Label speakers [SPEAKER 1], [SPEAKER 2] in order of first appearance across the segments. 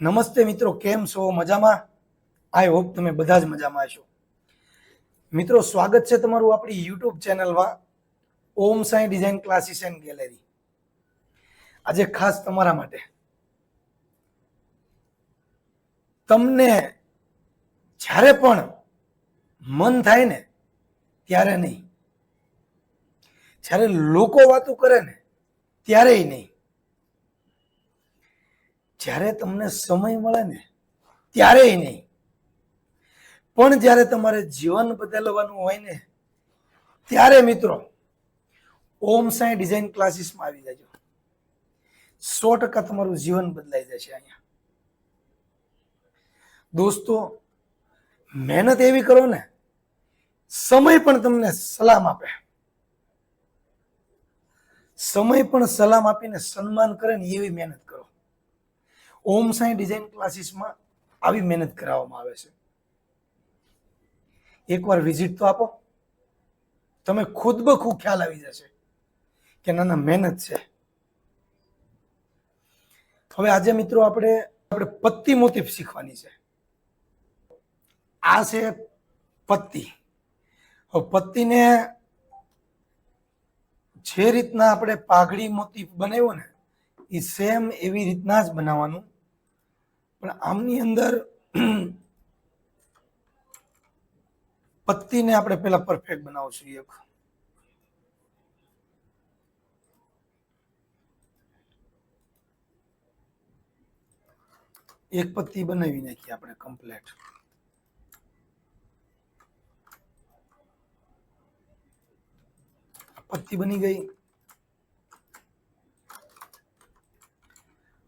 [SPEAKER 1] નમસ્તે મિત્રો, કેમ છો? મજામાં? આઈ હોપ તમે બધા જ મજામાં છો મિત્રો, સ્વાગત છે તમારું આપણી યુટ્યુબ ચેનલમાં, Om Sai design classes and gallery આજે ખાસ તમારા માટે. તમને જ્યારે પણ મન થાય ને, ત્યારે નહીં. જ્યારે લોકો વાતો કરે ને ત્યારેય નહીં. જ્યારે તમને સમય મળે ને, ત્યારેય નહીં. પણ જ્યારે તમારે જીવન બદલવાનું હોય ને, ત્યારે મિત્રો, ઓમ સાઈ ડિઝાઇન ક્લાસીસમાં આવી જજો. સો ટકા તમારું જીવન બદલાઈ જશે અહીંયા. દોસ્તો, મહેનત એવી કરો ને, સમય પણ તમને સલામ આપે. સમય પણ સલામ આપીને સન્માન કરે ને એવી મહેનત કરો. ઓમ સાંઈ ડિઝાઇન ક્લાસીસમાં આવી મહેનત કરાવવામાં આવે છે. એકવાર વિઝિટ તો આપો. તમે ખુદ બ ખ્યાલ આવી જશે કે ના ના, મહેનત છે. હવે આજે મિત્રો આપણે આપણે પત્તી મોતીફ શીખવાની છે. આ છે પત્તી. હવે પત્તીને જે રીતના આપણે પાઘડી મોતીફ બનાવ્યો ને, એ સેમ એવી રીતના જ બનાવવાનું પણ આમની અંદર પત્તીને આપણે પેલા પરફેક્ટ બનાવશું એક. એક પત્તી બનાવી નાખી આપણે કમ્પ્લેટ પત્તી બની ગઈ.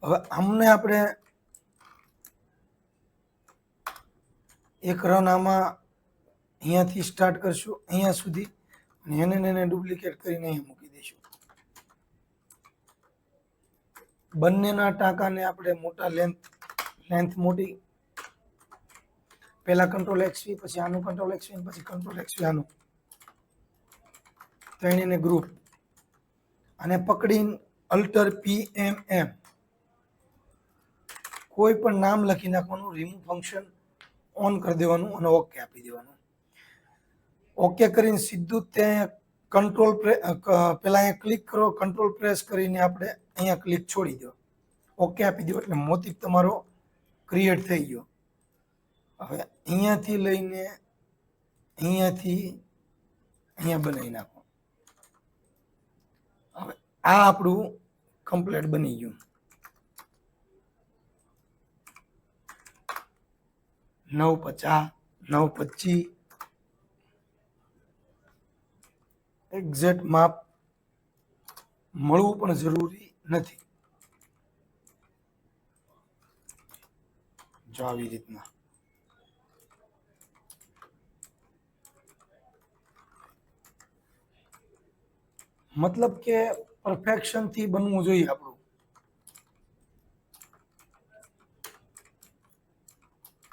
[SPEAKER 1] હવે આમને આપણે એક રન આમાં અહીંયાથી સ્ટાર્ટ કરશું, અહીંયા સુધી. અને એને એને ડુપ્લિકેટ કરીને અહીંયા મૂકી દઈશું. બંનેના ટાંકાને આપણે મોટા લેન્થ લેન્થ મોટી. પહેલા કંટ્રોલ એક્સવી પછી આનું કંટ્રોલ એક્સવી પછી કંટ્રોલ એક્સવી આનું. ત્રણેયને ગ્રુપ અને પકડીને અલ્ટર પી એમ એમ કોઈ પણ નામ લખી નાખવાનું રિમૂવ ફંક્શન ઓન કરી દેવાનું અને ઓકે આપી દેવાનું. ઓકે કરીને સીધું ત્યાં કંટ્રોલ પેલા અહીંયા ક્લિક કરો કંટ્રોલ પ્રેસ કરીને આપણે અહીંયા ક્લિક છોડી દો. ઓકે આપી દો એટલે મોતિક તમારો ક્રિએટ થઈ ગયો. હવે અહીંયાથી લઈને અહીંયાથી અહીંયા બનાવી નાખો. હવે આ આપણું કમ્પ્લીટ બની ગયું. નવ પચાસ નવ પચી એક્ઝેક્ટ માપ મળવું પણ જરૂરી નથી. જો આવી રીતના. મતલબ કે પરફેક્શનથી બનવું જોઈએ આપણું.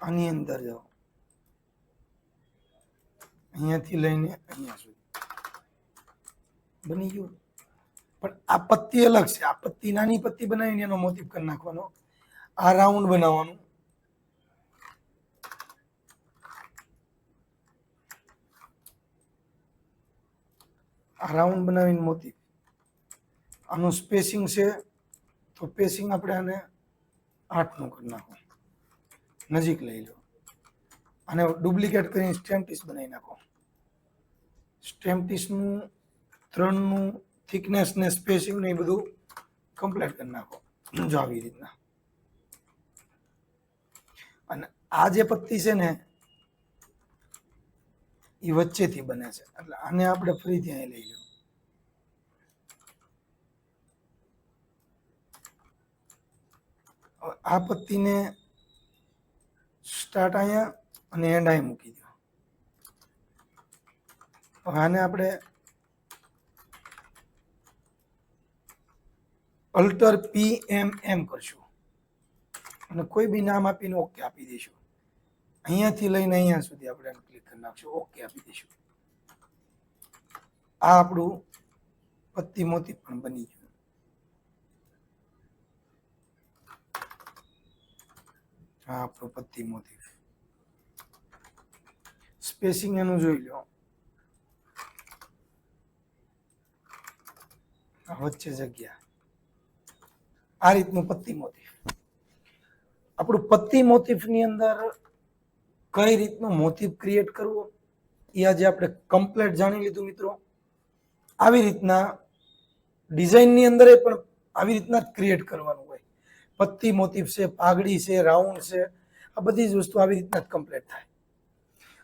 [SPEAKER 1] આની અંદર જાઓ. અહીંયાથી લઈને અહીંયા સુધી. બની ગયું. પણ આ પત્તી અલગ છે. આ પત્તી, નાની પત્તી બનાવીને એનો મોતીફ કરી નાખવાનો. આ રાઉન્ડ બનાવવાનું. આ રાઉન્ડ બનાવીને મોતી આનું સ્પેસિંગ છે. તો સ્પેસિંગ આપણે આને આઠનું કરી નાખો નજીક લઈ લો. અને ડુપ્લિકેટ કરીને સ્ટેમ્પિસ બનાવી નાખો. સ્ટેમ્પિસનું ત્રણનું થિકનેસ ને સ્પેસિંગ ને એ બધું કમ્પ્લીટ કરી નાખો. જો આવી રીતના. અને આ જે પત્તી છે ને, એ વચ્ચેથી બને છે. એટલે આને આપણે ફરીથી અહીં લઈ લો. આ પત્તીને સ્ટાર્ટ અહીંયા અને એન્ડ અહીં મૂકી દો. હવે આને આપણે અલ્ટર પી એમ એમ કરશું. અને કોઈ બી નામ આપીને ઓકે આપી દઈશું. અહીંયાથી લઈને અહીંયા સુધી આપણે ક્લિક કરી નાખશું. ઓકે આપી દઈશું. આ આપણું પત્તી મોતી પણ બની ગયું. આ આપણું મોતીફ સ્પેસિંગ એનું જોઈ લો. વચ્ચે જગ્યા. આ રીતનું પત્તી મોતી. આપણું પત્તી મોતીફની અંદર કઈ રીતનું મોતીફ ક્રિએટ કરવો? એ આજે આપણે કમ્પ્લેટ જાણી લીધું, મિત્રો. આવી રીતના ડિઝાઇનની અંદર પણ આવી રીતના ક્રિએટ કરવાનું હોય. પત્તી મોતીફ છે, પાઘડી છે, રાઉન્ડ છે, આ બધી જ વસ્તુ આવી રીતના જ કમ્પ્લીટ થાય.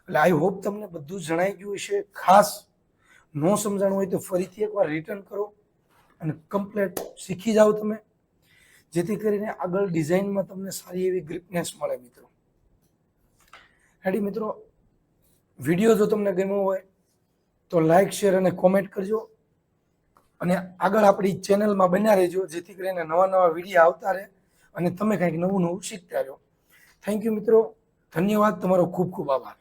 [SPEAKER 1] એટલે આઈ હોપ તમને બધું જણાઈ ગયું હશે. ખાસ ન સમજાણું હોય તો ફરીથી એકવાર રિટર્ન કરો અને કમ્પ્લેટ શીખી જાઓ તમે. જેથી કરીને આગળ ડિઝાઇનમાં તમને સારી એવી ગ્રીપનેસ મળે મિત્રો. રેડી મિત્રો? વીડિયો જો તમને ગમ્યો હોય તો લાઈક શેર અને કોમેન્ટ કરજો. અને આગળ આપણી ચેનલમાં બન્યા રહેજો, જેથી કરીને નવા નવા વીડિયો આવતા રહે. અને તમે કંઈક નવું નવું શીખતા રહો થેન્ક યુ મિત્રો. ધન્યવાદ. તમારો ખૂબ ખૂબ આભાર.